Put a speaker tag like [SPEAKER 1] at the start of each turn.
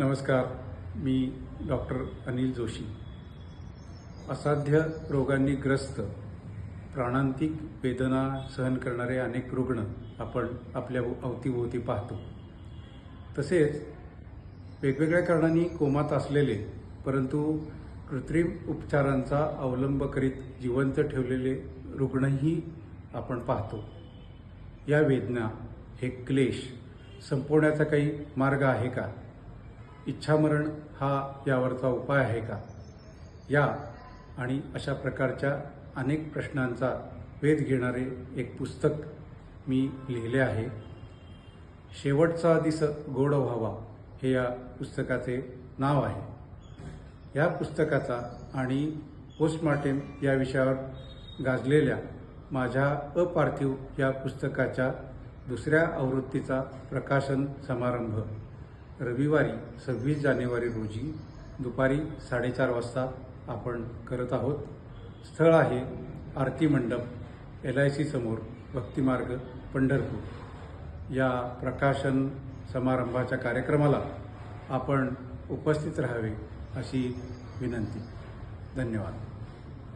[SPEAKER 1] नमस्कार मी डॉक्टर अनिल जोशी. असाध्य रोगांनी ग्रस्त प्राणांतिक वेदना सहन करणारे अनेक रुग्ण आपण आपल्या अवतीभोवती पाहतो. तसेच वेगवेगळ्या कारणांनी कोमात असलेले परंतु कृत्रिम उपचारांचा अवलंब करीत जिवंत ठेवलेले रुग्णही आपण पाहतो. या वेदना हे क्लेश संपवण्याचा काही मार्ग आहे का? इच्छामरण हा यावरचा उपाय आहे का? या आणि अशा प्रकारच्या अनेक प्रश्नांचा वेध घेणारे एक पुस्तक मी लिहिले आहे. शेवटचा दिस गोड व्हावा हे या पुस्तकाचे नाव आहे. या पुस्तकाचा आणि पोस्टमार्टेम या विषयावर गाजलेल्या माझ्या अपार्थिव या पुस्तकाच्या दुसऱ्या आवृत्तीचा प्रकाशन समारंभ रविवारी सव्वीस जानेवारी रोजी दुपारी साडेचार वाजता आपण करत आहोत. स्थळ आहे आरती मंडप एल आय सी समोर भक्तिमार्ग पंढरपूर. या प्रकाशन समारंभाच्या कार्यक्रमाला आपण उपस्थित राहावे अशी विनंती. धन्यवाद.